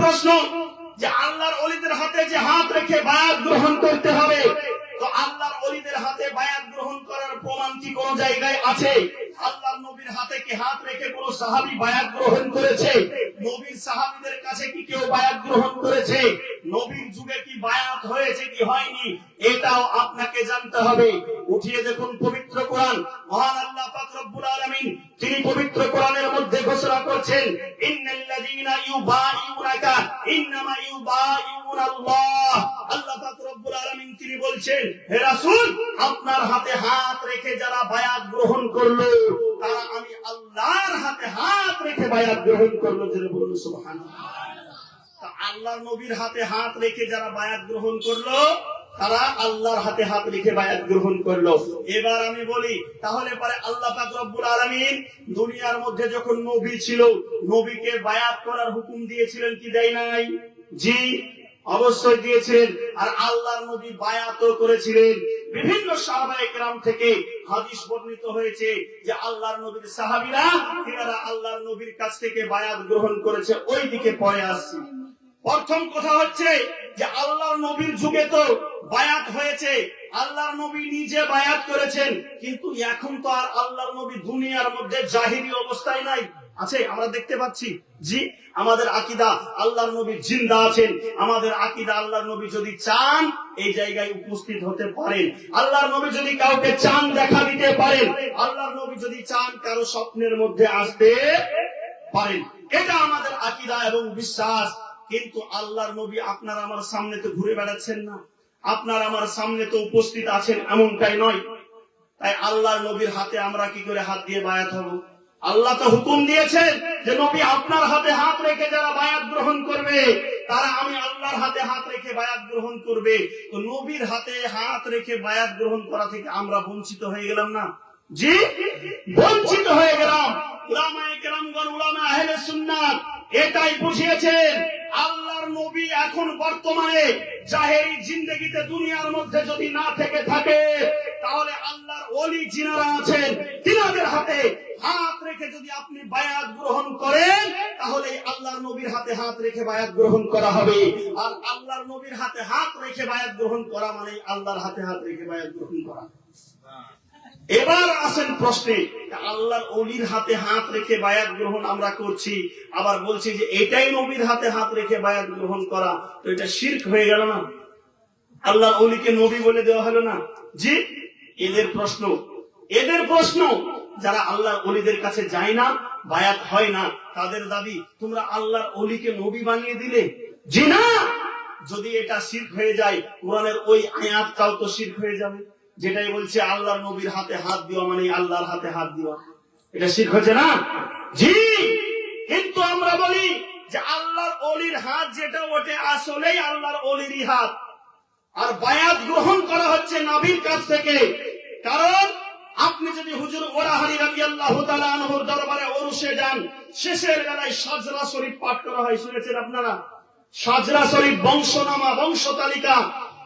প্রশ্ন যে আল্লাহর অলিদের হাতে যে হাত রেখে বায়াত গ্রহণ করতে হবে, তো আল্লাহর অলিদের হাতে বায়াত গ্রহণ করার প্রমাণ কি কোন জায়গায় আছে? আল্লাহর নবীর হাতে কি হাত রেখে কোন সাহাবি বায়াত গ্রহণ করেছে? নবীর সাহাবিদের কাছে কি কেউ বায়াত গ্রহণ করেছে? নবীর যুগে কি বায়াত হয়েছে কি হয়নি? এটাও আপনাকে জানতে হবে। উঠিয়ে দেখুন পবিত্র কোরআন। মহান আল্লাহ পাক রব্বুল আলামিন তিনি পবিত্র কোরআনের মধ্যে ঘোষণা করছেন, ইন্নাল্লাযীনা ইন্নামা আল্লাহ পাক রব্বুল আলামিন তিনি বলছেন, হে রাসূল, আপনার হাতে হাত রেখে যারা বায়াত গ্রহণ করল, তারা আমি আল্লাহর হাতে হাত রেখে বায়াত গ্রহণ করল সুবহানাল্লাহ। তা আল্লাহর নবীর হাতে হাত রেখে যারা বায়াত গ্রহণ করল তারা আল্লাহর হাতে হাত রেখে বায়াত গ্রহণ করল। এবার আমি বলি, তাহলে পরে আল্লাহ পাক রব্বুল আলামিন দুনিয়ার মধ্যে যখন নবী ছিল, নবীকে বায়াত করার হুকুম দিয়েছিলেন কি দেয় নাই? জি, অবশ্যই দিয়েছিলেন। আর আল্লাহর নবী বায়াতও করেছিলেন। বিভিন্ন সাহাবায়ে কেরাম থেকে হাদিস বর্ণিত হয়েছে যে আল্লাহর নবীর সাহাবীরা তিনারা আল্লাহর নবীর কাছ থেকে বায়াত গ্রহণ করেছে। ওই দিকে পরে আসছি। প্রথম কথা হচ্ছে যে আল্লাহর নবীর যুগে তো বায়াত হয়েছে। আল্লাহর নবী নিজে বায়াত করেছেন, কিন্তু এখন তো আর আল্লাহর নবী দুনিয়ার মধ্যে জাহিরি অবস্থায় নাই। আছে, আমরা দেখতে পাচ্ছি জি আমাদের আকিদা আল্লাহর নবী জিন্দা আছেন। আমাদের আকিদা আল্লাহর নবী যদি চান, এই জায়গায় উপস্থিত হতে পারেন। আল্লাহর নবী যদি কাউকে চান দেখা দিতে পারেন। আল্লাহর নবী যদি চান, কারও স্বপ্নের মধ্যে আসতে পারেন। এটা আমাদের আকিদা এবং বিশ্বাস। কিন্তু আল্লাহর নবী আপনার আমার সামনে তো ঘুরে বেড়াচ্ছেন না। আপনার আমার সামনে তো উপস্থিত আছেন এমনটাই নয়। তাই আল্লাহর নবীর হাতে আমরা কি করে হাত দিয়ে বায়াত হব? আল্লাহ তো হুকুম দিয়েছেন যে নবী আপনার হাতে হাত রেখে যারা বায়াত গ্রহণ করবে, তারা আমি আল্লাহর হাতে হাত রেখে বায়াত গ্রহণ করবে। তো নবীর হাতে হাত রেখে বায়াত গ্রহণ করা থেকে আমরা বঞ্চিত হয়ে গেলাম না? জি? বঞ্চিত হয়ে গেলাম। উলামায়ে কেরামগণ উলামা আহলে সুন্নাত এটাই বুঝিয়েছেন আল্লাহর নবী এখন বর্তমানে জাহেরি জিন্দগিতে দুনিয়ার মধ্যে যদি না থেকে থাকে, তাহলে আল্লাহর ওলি জিনারা আছেন, তিনাদের হাতে হাত রেখে যদি আপনি বায়াত গ্রহণ করেন, তাহলে আল্লাহর নবীর হাতে হাত রেখে বায়াত গ্রহণ করা হবে। আর আল্লাহর নবীর হাতে হাত রেখে বায়াত গ্রহণ করা মানে আল্লাহর হাতে হাত রেখে বায়াত গ্রহণ করা। এবার আসেন প্রশ্নে আল্লাহর অলির হাতে হাত রেখে বায়াত গ্রহণ আমরা করছি, আবার বলছি যে এটাই নবীর হাতে হাত রেখে বায়াত গ্রহণ করা, তো এটা শির্ক হয়ে গেল না? আল্লাহ অলিকে নবী বলে দেওয়া হলো না? জি, এদের প্রশ্ন। এদের প্রশ্ন, যারা আল্লাহর অলিদের কাছে যায় না, বায়াত হয় না, তাদের দাবি, তোমরা আল্লাহর অলিকে নবী বানিয়ে দিলে? জি না! যদি এটা শির্ক হয়ে যায়, কোরআনের ওই আয়াতটাও তো শির্ক হয়ে যাবে। যেটাই বলছে, আল্লাহর নবীর হাতে হাত দেওয়া মানে আল্লাহর হাতে হাত দেওয়া এটা শিখ হচ্ছে না? জি! কিন্তু আমরা বলি যে আল্লাহর অলির হাত যেটা ওঠে আসলেই আল্লাহর অলিরই হাত। আর বায়াত গ্রহণ করা হচ্ছে নবীর কাছ থেকে। কারণ আপনি যদি হুজুর ওরাহারি রাবি আল্লাহ আনহুর দরবারে ওরসে যান, শেষের বেলায় সাজরা শরীফ পাঠ করা হয়, শুনেছেন আপনারা? সাজরা শরীফ বংশনামা, বংশ তালিকা,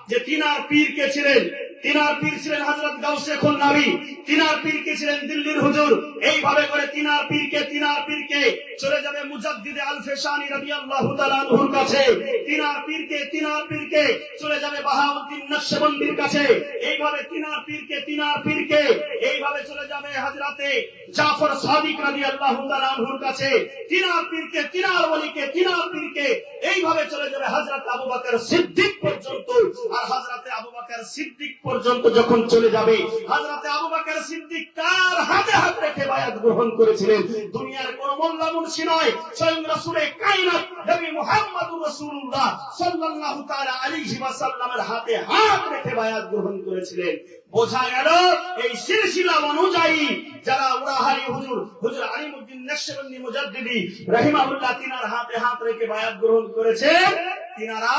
যে তিনার পীর কে ছিলেন তিনার পীর ছিলেন হজরত গাউসে খুল নবী তিনার পীর কে ছিলেন দিল্লির হুজুর। এইভাবে করে তিনার পীরকে তিনার পীরকে চলে যাবে মুজাদ্দিদে আল ফেশানি রাদিয়াল্লাহু তাআলা আনহুর কাছে। তিনার পীরকে তিনার পীরকে চলে যাবে বাহাউদ্দিন নকশবন্দির কাছে। এইভাবে তিনার পীরকে তিনার পীরকে এইভাবে চলে যাবে হযরতে জাফর সাদিক রাদিয়াল্লাহু তাআলা আনহুর কাছে। তিনার পীরকে, তিনার ওলিকে, তিনার পীরকে এইভাবে চলে যাবে হযরত আবু বকর সিদ্দিক পর্যন্ত। আর হযরতে আবু বকর সিদ্দিক পর্যন্ত যখন চলে যাবে হযরতে আবু বকর সিদ্দিক কার হাতে হাত রেখে বায়াত গ্রহণ করেছিলেন। দুনিয়ার কোন মোল্লা মুন্সি নয়, স্বয়ং রাসূলে কায়নাত নবী মুহাম্মদুর রাসূলুল্লাহ সাল্লাল্লাহু তাআলা আলাইহি ওয়াসাল্লামের হাতে হাত রেখে বায়াত গ্রহণ করেছিলেন। বোঝা গেল এই সিলসিলা অনুযায়ী যারা উড়াহারি হুজুর হুজুর আলিমউদ্দিন নকশবন্দি মুজাদ্দিদি রাহিমাহুল্লাহ তিনার হাতে হাত রেখে বায়াত গ্রহণ করেছে তিনারা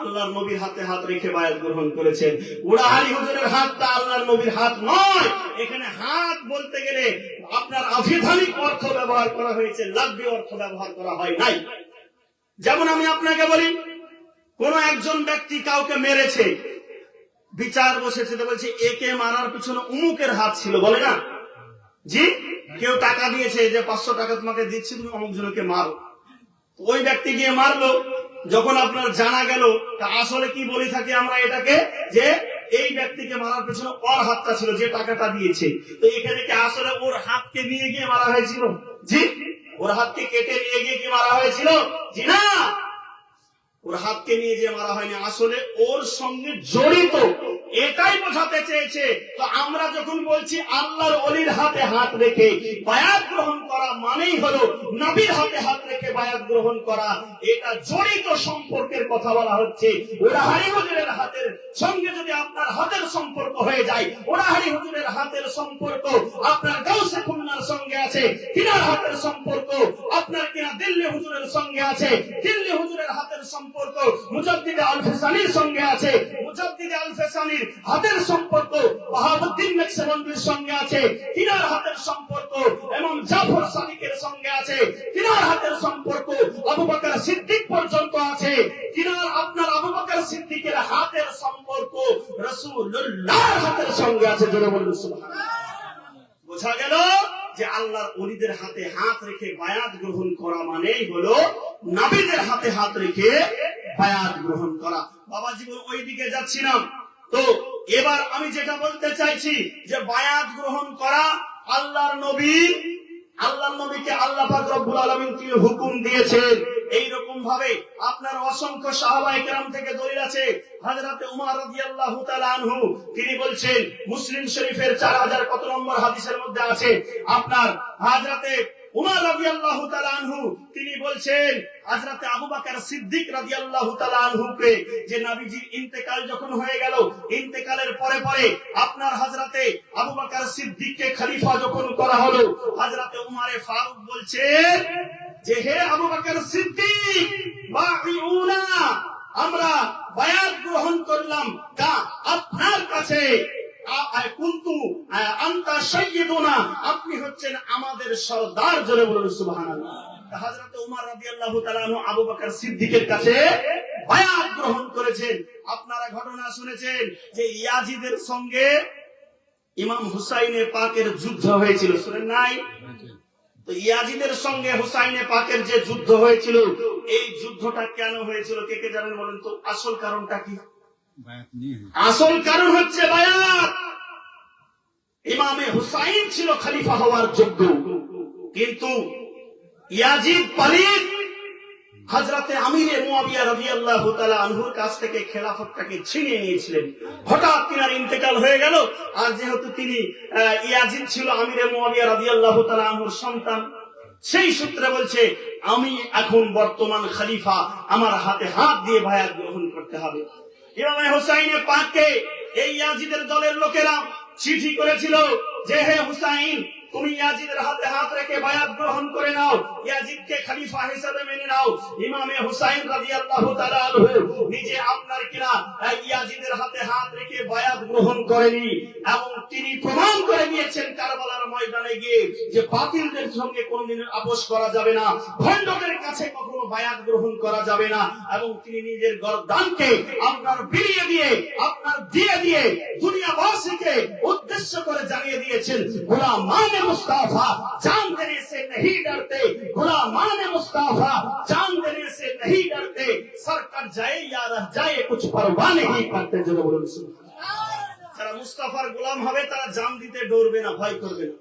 আল্লাহর নবীর হাতে হাত রেখে বায়াত গ্রহণ করেছেন। উড়াহারি হুজুরের হাতটা আল্লাহর নবীর হাত নয়। এখানে হাত বলতে গেলে আপনার আভিধানিক অর্থ ব্যবহার করা হয়েছে লাভ্য অর্থ ব্যবহার করা হয় নাই। যেমন আমি আপনাকে বলি, কোন একজন ব্যক্তি কাউকে মেরেছে, বিচার বসেছে, তো বলছে, একে মারার পিছনে উমুকের হাত ছিল, বলে না? জি? কেউ টাকা দিয়েছে যে পাঁচশো টাকা তোমাকে দিচ্ছি, তুমি অমুক জনকে মারো। ওই ব্যক্তি গিয়ে মারলো যখন আপনার জানা গেল, তা আসলে কি বলি থাকি আমরা এটাকে, যে এই ব্যক্তিকে মারার পেছনে ওর হাতটা ছিল, যে টাকাটা দিয়েছে। তো এখানে কি আসলে ওর হাতকে নিয়ে গিয়ে মারা হয়েছিল? জি? ওর হাতকে কেটে নিয়ে গিয়ে কি মারা হয়েছিল? জি না! ওর হাতকে নিয়ে যে মারা হয়নি, আসলে ওর সঙ্গে জড়িত এটাই বোঝাতে চেয়েছে। তো আমরা যখন বলছি আল্লাহর অলির হাতে হাত রেখে বায়াত গ্রহণ করা মানেই হলো নবীর হাতে হাত রেখে বায়াত গ্রহণ করা। এটা জড়িত সম্পর্কের কথা বলা হচ্ছে। ওরাহারি হুজুরের হাতের সঙ্গে যদি আপনার হাতের সম্পর্ক হয়ে যায় ওরাহারি হুজুরের হাতের সম্পর্ক আপনার গাউসে খুলনার সঙ্গে আছে, কিনার হাতের সম্পর্ক আপনার কিনা দিল্লি হুজুরের সঙ্গে আছে, দিল্লি হুজুরের হাতের সম্পর্ক, মুজাদ্দিদে আল ফেসানির সঙ্গে আছে, মুজাদ্দিদে আল ফেসানির হাতের সম্পর্ক, বাহাবুদ্দিন নকশবন্দির সঙ্গে আছে, তিনার হাতের সম্পর্ক এবং জাফর সাদিকের সঙ্গে আছে, তিনার হাতের সম্পর্ক আবু বকর সিদ্দিক পর্যন্ত আছে, তিনার, আপনার আবু বকর সিদ্দিকের হাতের সম্পর্ক রাসূলুল্লাহর হাতের সঙ্গে আছে, জোরে বলুন বোঝা গেল? যে আল্লাহর অলিদের হাতে হাত রেখে বায়াত গ্রহণ করা মানেই হলো নাবিদের হাতে হাত রেখে বায়াত গ্রহণ করা। বাবা জীবন ওই দিকে যাচ্ছিলাম তো এবার আমি যেটা বলতে চাইছি যে বায়াত গ্রহণ করা আল্লাহর নবী, আল্লাহর নবীকে আল্লাহ পাক রব্বুল আলামিন হুকুম দিয়েছেন? ভাবে আপনার অসংখ্য কেরাম থেকে দলিল আছে। হযরতে উমর রাদিয়াল্লাহু তাআলা আনহু, তিনি বলছেন, মুসলিম শরীফের 4000 কত নম্বর হাদিসের মধ্যে আছে। আপনার হযরতে উমর রাদিয়াল্লাহু তাআলা আনহু, তিনি বলছেন আবু সিদ্দিক আনহুকে যে ইন্তেকাল যখন হয়ে গেল, ইন্তেকালের পরে পরে আপনার হযরতে আবু বকর সিদ্দিককে খলিফা যখন করা হলো, হযরতে উমারে ফারুক বলছেন যে হে আবু বকর সিদ্দিক, বাঈউনা, আমরা বায়াত গ্রহণ করলাম তা আপনার কাছে। কুন্তু আন্তা সাইয়্যিদুনা, আপনি হচ্ছেন আমাদের সরদার, জোরে বলুন সুবহানাল্লাহ। হযরত উমর রাদিয়াল্লাহু তাআলা আবু বকর সিদ্দিকের কাছে বায়াত গ্রহণ করেছেন। আপনারা ঘটনা শুনেছেন যে ইয়াজিদের সঙ্গে ইমাম হুসাইনে পাকের যুদ্ধ হয়েছিল, শুনেন নাই? তো ইয়াজিদের সঙ্গে হুসাইনে পাকের যে যুদ্ধ হয়েছিল এই যুদ্ধটা কেন হয়েছিল? কে কে জানেন বলেন তো? আসল কারণটা কি? আসল কারণ হচ্ছে বায়াত। ইমামে হুসাইন ছিল খলিফা হওয়ার যোগ্য। কিন্তু ইয়াজিদ পালিত হজরতে আমিরে মুয়াবিয়া রাদিয়াল্লাহু তাআলা আনহুর কাছ থেকে খেলাফতটাকে ছিনিয়ে নিয়েছিলেন। হঠাৎ তিনার ইন্তেকাল হয়ে গেল। আর যেহেতু তিনি ইয়াজিদ ছিল আমিরে মুয়াবিয়া রাদিয়াল্লাহু তাআলা আনহুর সন্তান, সেই সূত্রে বলছে, আমি এখন বর্তমান খলিফা। আমার হাতে হাত দিয়ে বায়াত গ্রহণ করতে হবে। ইমামে হুসাইনে পাককে এই ইয়াজিদের দলের লোকেরা চিঠি করেছিল যে, হে হুসাইন তুমি ইয়াজিদের হাতে হাত রেখে বায়াত গ্রহণ করে নাও। ইয়াজিদকে খলিফা হিসেবে মেনে নাও। ইমামে হুসাইন রাদিয়াল্লাহু তাআলা আনহু নিজে আপনার কিনা ইয়াজিদের হাতে হাত রেখে বায়াত গ্রহণ করেনি। এবং তিনি প্রমাণ করে দিয়েছেন কারবালার ময়দানে গিয়ে যে বাতিলদের সঙ্গে কোনদিন আপোষ করা যাবে না, ভণ্ডদের কাছে কখনো বায়াত গ্রহণ করা যাবে না, এবং তিনি নিজের গরদানকে আপনার বিলিয়ে দিয়ে, আপনার দিয়ে দিয়ে দুনিয়াবাসীকে উদ্দেশ্য করে জানিয়ে দিয়েছেন, গোলামান মুস্তাফা জান দেনে সে নহি ডরতে গোলামান মুস্তাফা জান দেনে সে নহি ডরতে সর যায় ইয়া রহ যায়, কুছ পরোয়া নেহি করতে যারা মুস্তাফার গোলাম হবে, তারা জান দিতে ডরবে না, ভয় করবে না।